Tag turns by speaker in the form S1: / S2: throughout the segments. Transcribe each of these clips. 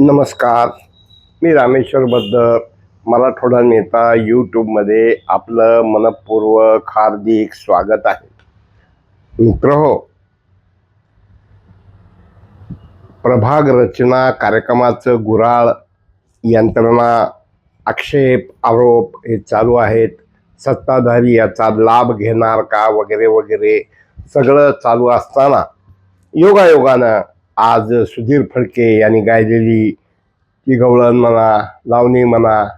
S1: नमस्कार. मी रामेश्वर बद्दर मराठवाडा नेता यूट्यूबमध्ये आपलं मनपूर्वक हार्दिक स्वागत आहे. मित्र हो प्रभाग रचना कार्यक्रमाचं गुराळ यंत्रणा आक्षेप आरोप हे चालू आहेत. सत्ताधारी याचा लाभ घेणार का वगैरे वगैरे सगळं चालू असताना योगायोगानं आज सुधीर फडके यांनी गायलेली ती गवळण म्हणा लावणी म्हणा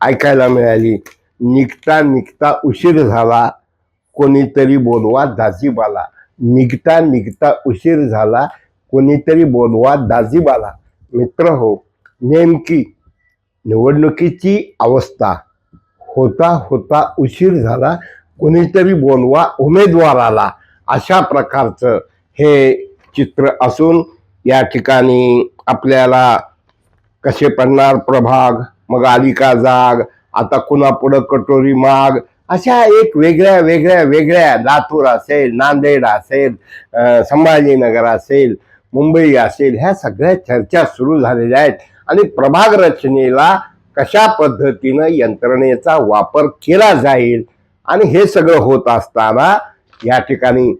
S1: ऐकायला मिळाली. निघता निघता उशीर झाला. कोणीतरी बोलवा दाजीबाला. निघता निघता उशीर झाला. कोणीतरी बोलवा दाजीबाला. मित्र हो नेमकी निवडणुकीची अवस्था होता होता उशीर झाला. कोणीतरी बोलवा उमेदवाराला. अशा प्रकारचं हे चित्र असून या ठिकाणी आपल्याला कसे पडणार प्रभाग मग आली का जाग आता कुणापुढं कटोरी माग अशा एक वेगळ्या वेगळ्या वेगळ्या लातूर असेल नांदेड असेल संभाजीनगर असेल मुंबई असेल ह्या सगळ्या चर्चा सुरू झालेल्या आहेत. आणि प्रभाग रचनेला कशा पद्धतीनं यंत्रणेचा वापर केला जाईल आणि हे सगळं होत असताना या ठिकाणी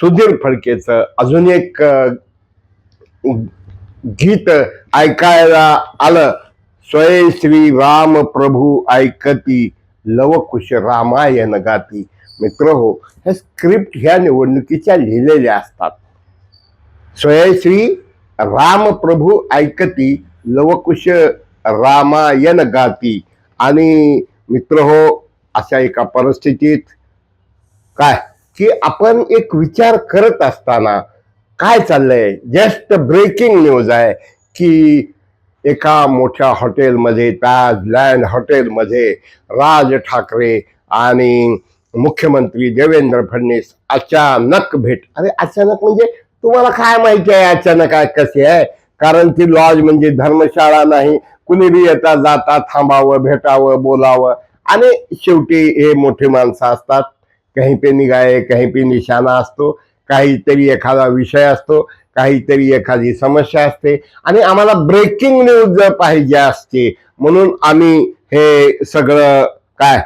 S1: सुधीर फडकेचं अजून एक गीत ऐकायला आलं. स्वय श्री राम प्रभू ऐकती लवकुश रामायण गाती. मित्र हो हे स्क्रिप्ट ह्या निवडणुकीच्या लिहिलेल्या असतात. स्वय श्री राम प्रभू ऐकती लवकुश रामायण गाती. आणि मित्र हो अशा एका परिस्थितीत काय? की आपण एक विचार करत असताना काय चाललंय? जस्ट ब्रेकिंग न्यूज आहे की एका मोठ्या हॉटेलमध्ये ताज लँड हॉटेलमध्ये राज ठाकरे आणि मुख्यमंत्री देवेंद्र फडणवीस अचानक भेट. अरे अचानक म्हणजे तुम्हाला काय माहिती आहे अचानक आहे कसे आहे? कारण ती लॉज म्हणजे धर्मशाळा नाही. कुणी बी येता जाता थांबावं भेटावं बोलावं. आणि शेवटी हे मोठे माणसं असतात. कहीं पे निगाहे कहीं पे निशाणा असतो. काहीतरी एखादा विषय असतो काहीतरी एखादी समस्या असते आणि आम्हाला ब्रेकिंग न्यूज पाहिजे असते म्हणून आम्ही हे सगळं काय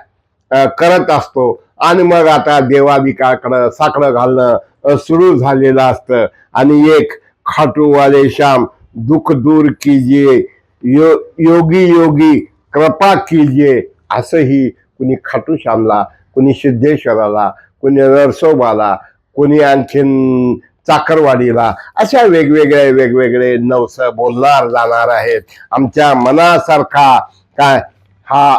S1: करत असतो. आणि मग आता देवादिकाकडं साकडं घालणं सुरू झालेलं असतं. आणि एक खाटूवाले श्याम दुःख दूर कीजिए यो योगी योगी कृपा कीजिए असंही कुणी खाटू श्यामला कुणी सिद्धेश्वराला कुणी नरसोबाला कुणी आणखीन चाकरवाडीला अशा वेगवेगळे वेगवेगळे नवस बोलणार जाणार आहेत. आमच्या मनासारखा काय हा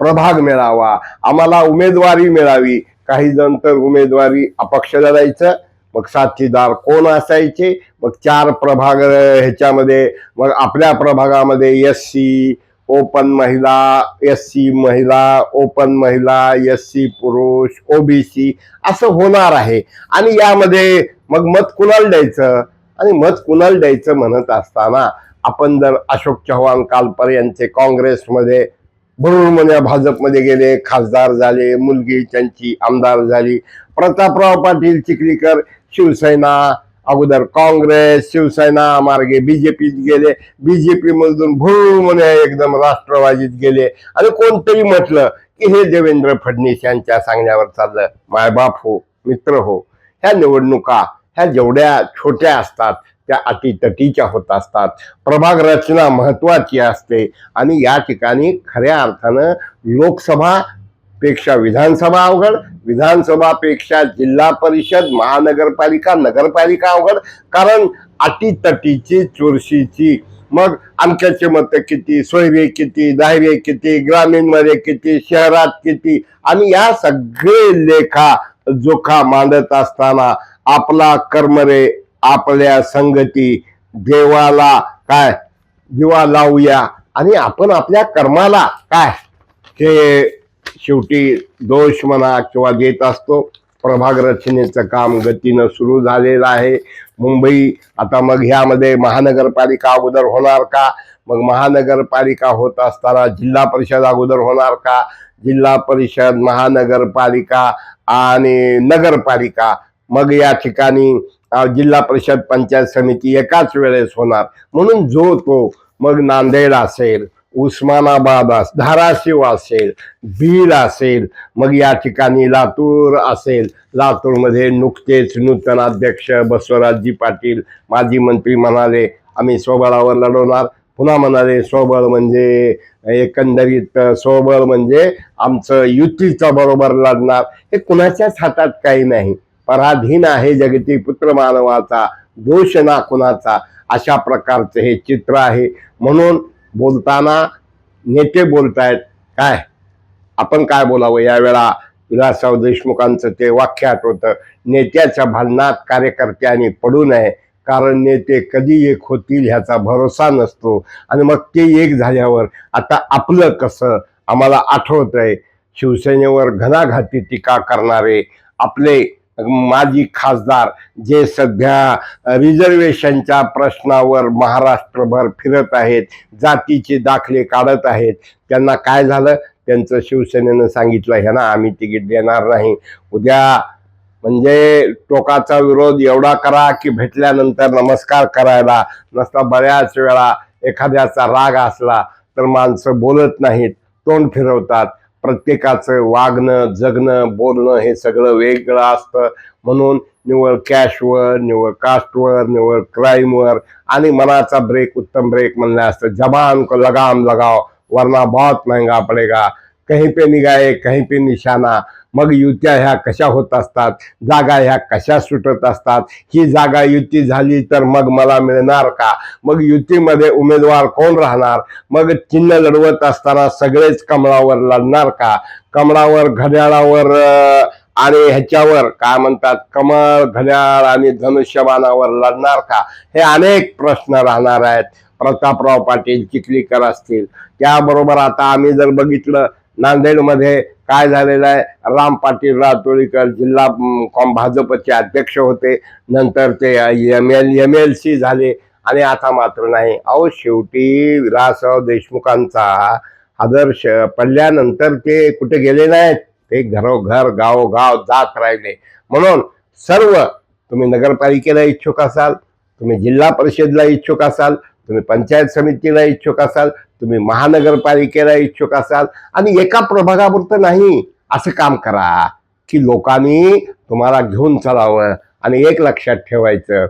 S1: प्रभाग मिळावा आम्हाला उमेदवारी मिळावी. काही जण तर उमेदवारी अपक्ष लढायचं मग साथीदार कोण असायचे मग चार प्रभाग ह्याच्यामध्ये मग आपल्या प्रभागामध्ये एस सी ओपन महिला एस सी महिला ओपन महिला एस सी पुरुष ओबीसी असं होणार आहे. आणि यामध्ये मग मत कुणाला द्यायचं? आणि मत कुणाला द्यायचं म्हणत असताना आपण जर अशोक चव्हाण कालपर्यंतचे काँग्रेसमध्ये भरुण भाजपमध्ये गेले खासदार झाले मुलगी त्यांची आमदार झाली प्रतापराव पाटील चिखलीकर शिवसेना अगोदर काँग्रेस शिवसेना मार्गे बीजेपीत गेले. बीजेपी मधून भुरून एकदम राष्ट्रवादीत गेले. आणि कोणतरी म्हटलं की हे देवेंद्र फडणवीस यांच्या सांगण्यावर चाललं. मायबाप हो मित्र हो. ह्या निवडणुका ह्या जेवढ्या छोट्या असतात त्या अटीतटीच्या होत असतात. प्रभाग रचना महत्वाची असते. आणि या ठिकाणी खऱ्या अर्थानं लोकसभा पेक्षा विधानसभा अवघड विधानसभापेक्षा जिल्हा परिषद महानगरपालिका नगरपालिका अवघड कारण अटीतटीची चुरशीची. मग आमच्याचे मत किती सोयरे किती दायरे किती ग्रामीणमध्ये किती शहरात किती? आणि या सगळे लेखा जोखा मांडत असताना आपला कर्मरे आपल्या संगती देवाला काय? दिवा लावूया. आणि आपण आपल्या कर्माला काय? हे शेवटी दोष म्हणा किंवा देत असतो. प्रभाग रचनेचं काम गतीनं सुरू झालेलं आहे. मुंबई आता मग ह्यामध्ये महानगरपालिका अगोदर होणार का? मग महानगरपालिका होत असताना जिल्हा परिषद अगोदर होणार का? जिल्हा परिषद महानगरपालिका आणि नगरपालिका. मग या ठिकाणी जिल्हा परिषद पंचायत समिती एकाच वेळेस होणार. म्हणून जो तो मग नांदेड असेल उस्मानाबाद धाराशिव असेल बीड असेल मग या ठिकाणी लातूर असेल. लातूरमध्ये नुकतेच नूतन अध्यक्ष बसवराजजी पाटील माजी मंत्री म्हणाले आम्ही स्वबळावर लढवणार. पुन्हा म्हणाले स्वबळ म्हणजे एकंदरीत स्वबळ म्हणजे आमचं युतीचं बरोबर लढणार. हे कुणाच्याच हातात काही नाही. पराधीन आहे जगती पुत्र मानवाचा दोष ना कुणाचा अशा प्रकारचं हे चित्र आहे. म्हणून बोलताना नेते बोलतायत. काय? आपण काय बोलावं? यावेळा विलासराव देशमुखांचं ते वाक्य आठवतं नेत्याच्या भांडणात कार्यकर्त्यांनी पडू नये कारण नेते कधी एक होतील ह्याचा भरोसा नसतो. आणि मग ते एक झाल्यावर आता आपलं कसं? आम्हाला आठवत आहे शिवसेनेवर घणाघाती टीका करणारे आपले माजी खासदार जे सध्या रिझर्वेशनच्या प्रश्नावर महाराष्ट्रभर फिरत आहेत जातीचे दाखले काढत आहेत त्यांना काय झालं? त्यांचं शिवसेनेनं सांगितलं हे ना आम्ही तिकीट देणार नाही. उद्या म्हणजे टोकाचा विरोध एवढा करा की भेटल्यानंतर नमस्कार करायला. नसता बऱ्याच वेळा एखाद्याचा राग असला तर माणसं बोलत नाहीत तोंड फिरवतात. प्रत्येकाचं वागणं जगणं बोलणं हे सगळं वेगळं असतं. म्हणून निवळ कॅशवर निवळ कास्टवर निवळ क्राईमवर आणि मनाचा ब्रेक उत्तम ब्रेक म्हणलं असतं. जबान को लगाम लगाव वरना बहुत महंगा पडेगा. कहीं पे निगाहे कहीं पे निशाणा मग युत्या ह्या कशा होत असतात जागा ह्या कशा सुटत असतात ही जागा युती झाली तर मग मला मिळणार का? मग युतीमध्ये उमेदवार कोण राहणार? मग चिन्ह लढवत असताना सगळेच कमळावर लढणार का? कमळावर घड्याळावर आणि ह्याच्यावर काय म्हणतात कमळ घड्याळ आणि धनुष्यबाणावर लढणार का? हे अनेक प्रश्न राहणार आहेत. प्रतापराव पाटील चिखलीकर असतील. त्याबरोबर आता आम्ही जर बघितलं नांदेडमध्ये काय झालेलं आहे? राम पाटील रातोळीकर जिल्हा कॉम भाजपचे अध्यक्ष होते. नंतर ते M L M L C झाले. आणि आता मात्र नाही. अहो शेवटी विलासराव देशमुखांचा आदर्श पडल्यानंतर ते कुठे गेले नाहीत? ते घरोघर गावोगाव जात राहिले. म्हणून सर्व तुम्ही नगरपालिकेला इच्छुक असाल तुम्ही जिल्हा परिषदला इच्छुक असाल तुम्ही पंचायत समितीला इच्छुक असाल तुम्ही महानगरपालिकेला इच्छुक असाल आणि एका प्रभागापुरतं नाही असं काम करा की लोकांनी तुम्हाला घेऊन चालावं आणि एक लक्षात ठेवायचं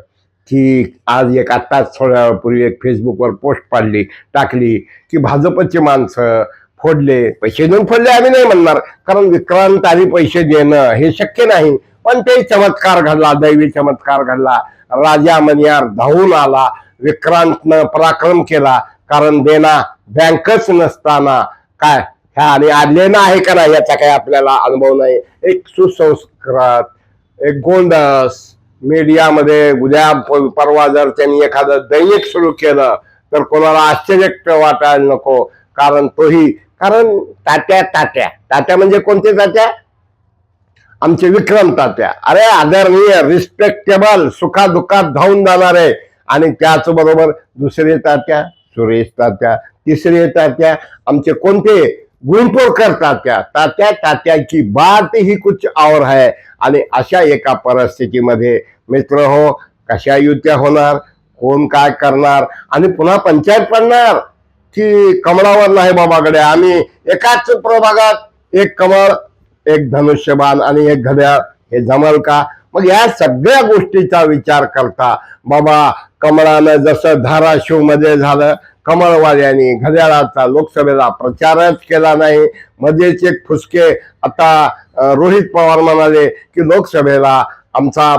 S1: की आज एक आत्ताच थोड्या वेळापूर्वी एक फेसबुकवर पोस्ट पाडली टाकली की भाजपचे माणसं फोडले पैसे देऊन फोडले आम्ही नाही म्हणणार कारण विक्रांत आणि पैसे देणं हे शक्य नाही. पण ते चमत्कार घडला दैवी चमत्कार घडला. राजा मनियार धावून आला विक्रांतनं पराक्रम केला कारण देना बँकच नसताना काय? ह्या आणि आलेना आहे का नाही? याचा काही आपल्याला अनुभव नाही. एक सुसंस्कृत एक गोंडस मीडियामध्ये उद्या परवा जर त्यांनी एखादं दैनिक सुरू केलं तर कोणाला आश्चर्य वाटायला नको. कारण तोही कारण तात्या तात्या. तात्या म्हणजे कोणते तात्या? आमचे विक्रम तात्या. अरे आदरणीय रिस्पेक्टेबल सुखादुखात धावून जाणारे. आणि त्याचबरोबर दुसरे तात्या? सुरेश तात्या तिसरे तात्या आमचे कोणते? गुंटोरकर तात्या. तात्या तात्याची बात ही कुछ और है. आणि अशा एका परिस्थितीमध्ये मित्र हो कशा युत्या होणार? कोण काय करणार? आणि पुन्हा पंचायत पडणार? की कमळावर नाही बाबाकडे? आम्ही एकाच प्रभागात एक कमळ एक धनुष्यबाण आणि एक घड्याळ हे जमल का? मग या सगळ्या गोष्टीचा विचार करता बाबा कमळानं जसं धाराशिवमध्ये झालं कमळवाल्यांनी घड्याळाचा लोकसभेला प्रचारच केला नाही. मध्येच एक फुसके आता रोहित पवार म्हणाले की लोकसभेला आमचा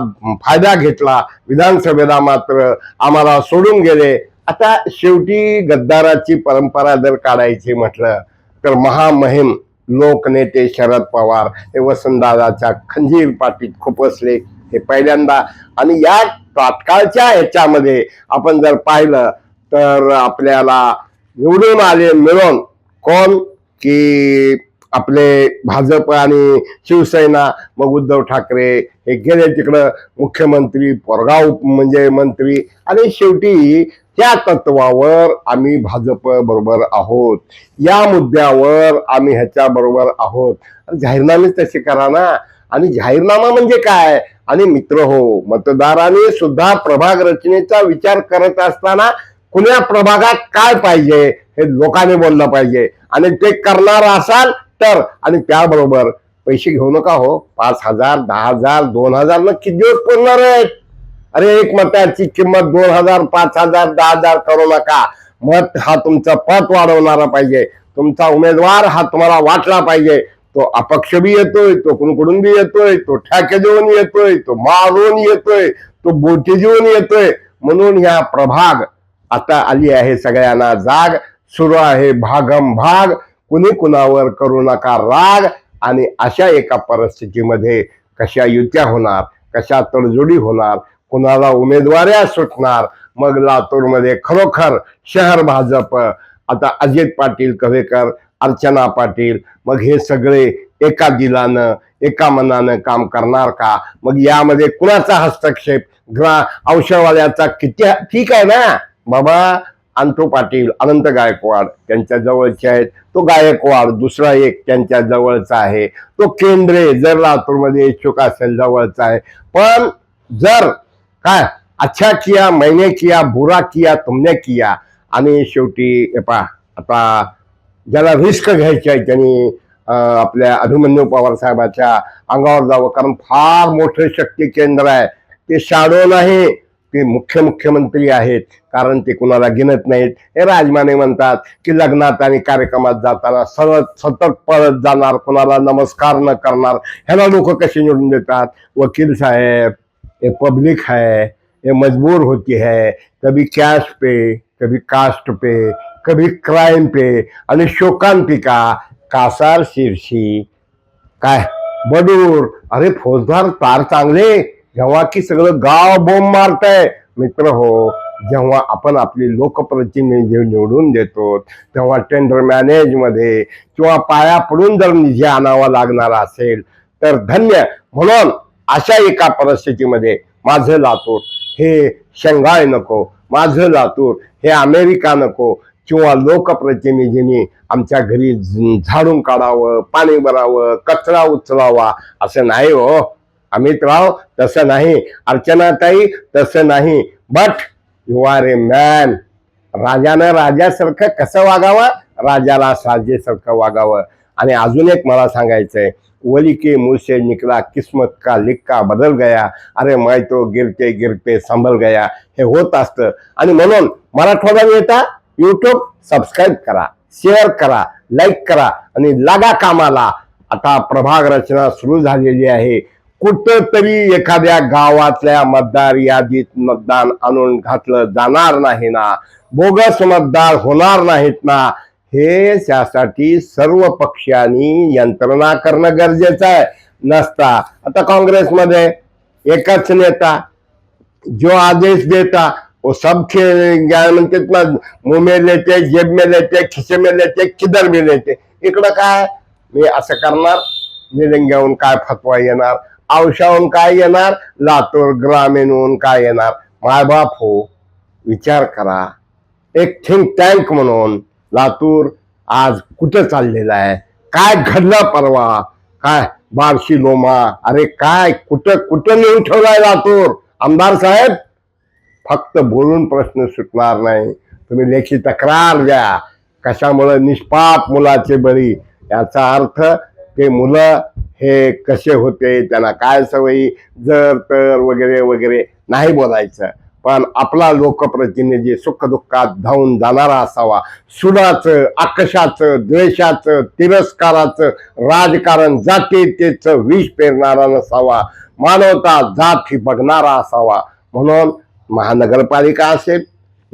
S1: फायदा घेतला. विधानसभेला मात्र आम्हाला सोडून गेले. आता शेवटी गद्दाराची परंपरा जर काढायची म्हटलं तर महामहिम लोकनेते शरद पवार हे वसंतदादाच्या खंजीर पाठीत खुपसले हे पहिल्यांदा. आणि या तात्काळच्या ह्याच्यामध्ये आपण जर पाहिलं तर आपल्याला निवडून आले मिळून कोण की आपले भाजप आणि शिवसेना मग उद्धव ठाकरे हे गेले तिकडं. मुख्यमंत्री पोरगाव म्हणजे मंत्री. आणि शेवटी त्या तत्वावर आम्ही भाजप बरोबर आहोत. या मुद्द्यावर आम्ही ह्याच्या बरोबर आहोत. जाहीरनामेच तसे करा ना. आणि जाहीरनामा म्हणजे काय? आणि मित्र हो मतदाराने सुद्धा प्रभाग रचनेचा विचार करत असताना कुण्या प्रभागात काय पाहिजे हे लोकांनी बोललं पाहिजे. आणि ते करणार असाल तर आणि त्याबरोबर पैसे घेऊ नका हो. पाच हजार दहा हजार दोन हजार न किती दिवस पुरणार आहेत? अरे एक मताची किंमत दोन हजार पाच हजार दहा हजार करू नका. मत हा तुमचा पत वाढवणारा पाहिजे. तुमचा उमेदवार हा तुम्हाला वाटला पाहिजे. तो अपक्ष बी येतोय तो कुणकुडून बी येतोय तो ठाके देऊन येतोय तो मारून येतोय तो बोटी देऊन येतोय म्हणून ह्या प्रभाग आता आली आहे सगळ्यांना जाग. सुरू आहे भागम भाग. कुणी कुणावर करू नका राग आणि अशा एका परिस्थितीमध्ये कशा युत्या होणार कशा तडजोडी होणार कुणाला उमेदवाऱ्या सुटणार मग लातूरमध्ये खरोखर शहर भाजप. आता अजित पाटील कवेकर अर्चना पाटील मग हे सगळे एका दिलानं एका मनानं काम करणार का? मग यामध्ये कुणाचा हस्तक्षेप? ग्रा औषधवाल्याचा किती ठीक आहे ना? बाबा अंतो पाटील अनंत गायकवाड त्यांच्या जवळचे आहेत. तो गायकवाड दुसरा एक त्यांच्या जवळचा आहे. तो केंद्रे जर लातूरमध्ये इच्छुक असेल जवळचा आहे. पण जर काय अच्छा किया मैने किया बुरा किया तुमने किया आणि शेवटी पा पहा आता ज्याला रिस्क घ्यायची आहे त्यांनी आपल्या अभिमन्यू पवार साहेबाच्या अंगावर जावं. कारण फार मोठे शक्ती केंद्र आहे. ते शाडो नाही ते मुख्य मुख्यमंत्री आहेत. कारण ते कुणाला गिनत नाहीत. हे राजमाने म्हणतात की लग्नात आणि कार्यक्रमात जाताना सतत सतत पळत जाणार कुणाला नमस्कार न करणार ह्याला लोक कसे निवडून देतात? वकील साहेब हे पब्लिक है ये मजबूर होती है कभी कैश पे कभी कास्ट पे कभी क्राइम पे आणि शोकांतिका कासार शिरशी. काय? बडूर. अरे फौजदार तार चांगले. जेव्हा की सगळं गाव बोंब मारतंय. मित्र हो जेव्हा आपण आपली लोकप्रतिनिधी निवडून देतो तेव्हा टेंडर मॅनेजमध्ये किंवा पाया पडून जर निधी आणावा लागणार असेल तर धन्य. म्हणून अशा एका परिस्थितीमध्ये माझं लातूर हे शंघाय नको. माझं लातूर हे अमेरिका नको. किंवा लोकप्रतिनिधींनी आमच्या घरी झाडून काढावं पाणी भरावं कचरा उचलावा असं नाही हो. अमितराव तसं नाही. अर्चनाताई तसं नाही. But you are a man राजानं राजासारखं कसं वागावं? राजाला साजेसारखं वागावं. आणि अजून एक मला सांगायचंय. वली के मुंह से निकला किस्मत का लिक्का बदल गया. अरे मैं तो गिरते गिरते संभल गया. हे होत असतं. आणि म्हणून मराठवाडा येता? युट्यूब सबस्क्राईब करा शेअर करा लाईक करा आणि लागा कामाला. आता प्रभाग रचना सुरू झालेली आहे. कुठंतरी एखाद्या गावातल्या मतदार यादीत मतदान आणून घातलं जाणार नाही ना? बोगस मतदार होणार नाहीत ना? हे त्यासाठी सर्व पक्षांनी यंत्रणा करणं गरजेचं आहे. नसता. आता काँग्रेसमध्ये एकच नेता जो आदेश देता वो सब खे- क्या ना मुंह में लेते जेब में लेते खिसे में लेते किधर भी लेते इकडं काय? मी असं करणार निलंग्याहून काय फतवा येणार औषाहून काय येणार लातूर ग्रामीणहून काय येणार? मायबाप हो विचार करा. एक थिंक टँक म्हणून लातूर आज कुठं चाललेलं आहे? काय घडलं परवा? काय बारशी लोमा? अरे काय? कुठं कुठं नेऊन ठेवलाय लातूर? आमदार साहेब फक्त बोलून प्रश्न सुटणार नाही. तुम्ही लेखी तक्रार द्या. कशामुळं निष्पाप मुलाचे बळी? याचा अर्थ ते मुलं हे कसे होते? त्यांना काय सवयी? जर तर वगैरे वगैरे नाही बोलायचं. पण आपला लोकप्रतिनिधी सुखदुःखात धावून जाणारा असावा. सुडाचं आकशाचं द्वेषाचं तिरस्काराचं राजकारण जातीतेचं विष पेरणारा नसावा. मानवता जात ही बघणारा असावा. म्हणून महानगरपालिका असेल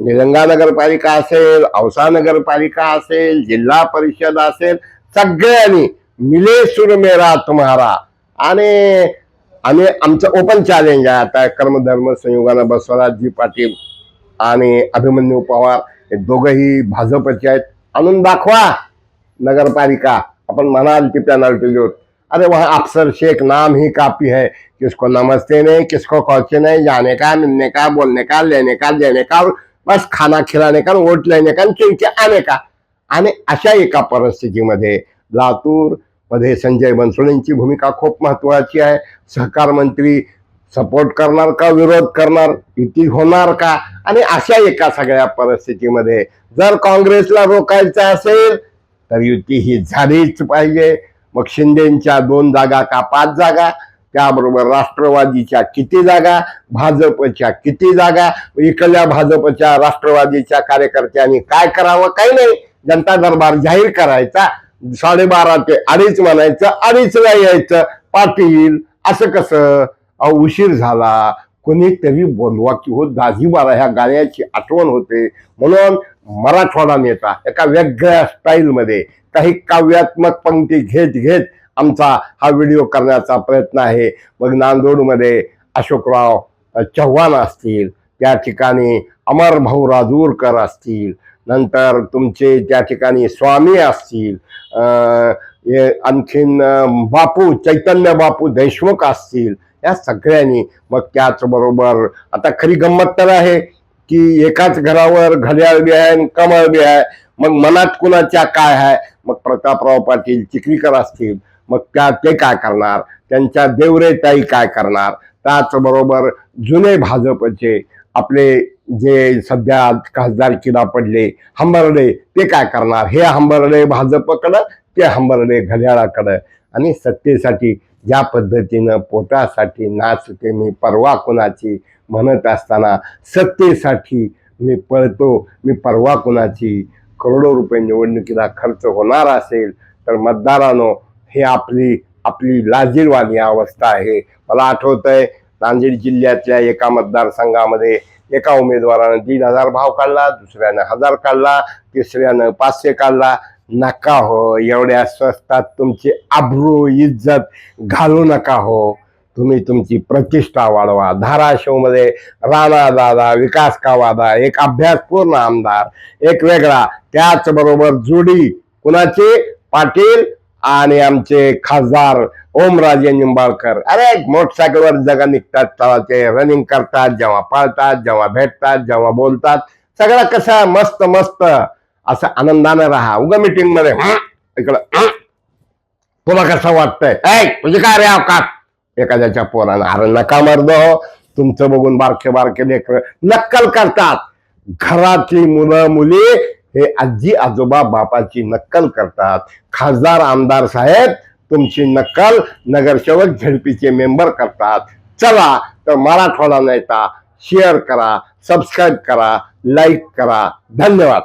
S1: निलंगा नगरपालिका असेल औसा नगरपालिका असेल जिल्हा परिषद असेल सगळ्यांनी मिले सुरमेरा मेरा तुम्हारा. आणि आम्ही आमचं ओपन चॅलेंज आहे आता कर्मधर्म संयोगानं बसवराजजी पाटील आणि अभिमन्यू पवार हे दोघंही भाजपचे आहेत. आणून दाखवा नगरपालिका. आपण म्हणाल ती पॅनल्टी जोत अरे वह अफसर शेख नाम ही काफी है। किसको नमस्ते नहीं किसको क्वेश्चन नहीं जाने का मिलने का बोलने का लेने का देने का बस खाना खिलाने का वोट लेने का चिंचे आने का। आणि अशा एका परिस्थितीमध्ये लातूरमध्ये संजय बनसोडेंची भूमिका खूप महत्वाची आहे। सहकार मंत्री सपोर्ट करणार का विरोध करणार युती होणार का? आणि अशा एका सगळ्या परिस्थितीमध्ये जर काँग्रेसला रोखायचं असेल तर युती ही झालीच पाहिजे. मग शिंदेच्या दोन जागा का पाच जागा? त्याबरोबर राष्ट्रवादीच्या किती जागा? भाजपच्या किती जागा? इकडल्या भाजपच्या राष्ट्रवादीच्या कार्यकर्त्यांनी काय करावं? काही नाही. जनता दरबार जाहीर करायचा. साडेबारा ते अडीच म्हणायचं अडीचला यायचं. पाटील असं कसं? उशीर झाला. कोणीतरी बोलवा की हो दाजीबारा ह्या गाण्याची आठवण होते. म्हणून मराठवाडा नेता एका वेगळ्या स्टाईलमध्ये काही काव्यात्मक पंक्ती घेत घेत आमचा हा व्हिडिओ करण्याचा प्रयत्न आहे. मग नांदोडमध्ये अशोकराव चव्हाण असतील त्या ठिकाणी अमर भाऊ राजूरकर असतील नंतर तुमचे त्या ठिकाणी स्वामी असतील हे आणखीन बापू चैतन्य बापू देशमुख असतील या सगळ्यांनी मग त्याचबरोबर आता खरी गंमत तर आहे की एकाच घरावर घड्याळ बी आहे आणि कमळ बी आहे. मग मनात कुणाच्या काय आहे? मग प्रतापराव पाटील चिखलीकर असतील. मग त्या ते काय करणार? त्यांच्या देवरेताई काय करणार? त्याचबरोबर जुने भाजपचे आपले जे सध्या खासदारकीला पडले हंबर्डे ते काय करणार? हे हंबर्डे भाजपकडं ते हंबर्डे घड्याळाकडं. आणि सत्तेसाठी ज्या पद्धतीनं पोटासाठी नाचते मी परवा कुणाची? म्हणत असताना सत्तेसाठी मी पळतो मी परवा कुणाची? करोडो रुपये निवडणुकीला खर्च होणार असेल तर मतदारानो हे आपली आपली लाजीरवाणी अवस्था आहे. मला आठवतंय नांदेड जिल्ह्यातल्या एका मतदारसंघामध्ये एका उमेदवारानं दीड हजार भाव काढला दुसऱ्यानं हजार काढला तिसऱ्यानं पाचशे काढला. नका हो एवढ्या स्वस्तात तुमची आब्रू इज्जत घालू नका हो. तुम्ही तुमची प्रतिष्ठा वाढवा. धाराशिवमध्ये राणा दादा विकास कावादा एक अभ्यासपूर्ण आमदार एक वेगळा त्याचबरोबर जोडी कुणाचे? पाटील आणि आमचे खासदार ओमराजे निंबाळकर. अरे मोटरसायकलवर जगा निघतात तळाचे रनिंग करतात जेव्हा पळतात जेव्हा भेटतात जेव्हा बोलतात. सगळं कसं मस्त मस्त. असं आनंदानं राहा. उगा मीटिंगमध्ये इकडं तुला कसं वाटतंय? ऐ म्हणजे काय रे अवकाश? एखाद्याच्या पोरानं अरे नका मर्द हो तुमचं बघून बारके बारके लेकर नक्कल करतात. घरातली मुलं मुली हे आजी आजोबा बापाची नक्कल करतात. खासदार आमदार साहेब तुमची नक्कल नगरसेवक झडपीचे मेंबर करतात. चला तर मराठवाडा नेता शेअर करा सबस्क्राईब करा लाईक करा. धन्यवाद.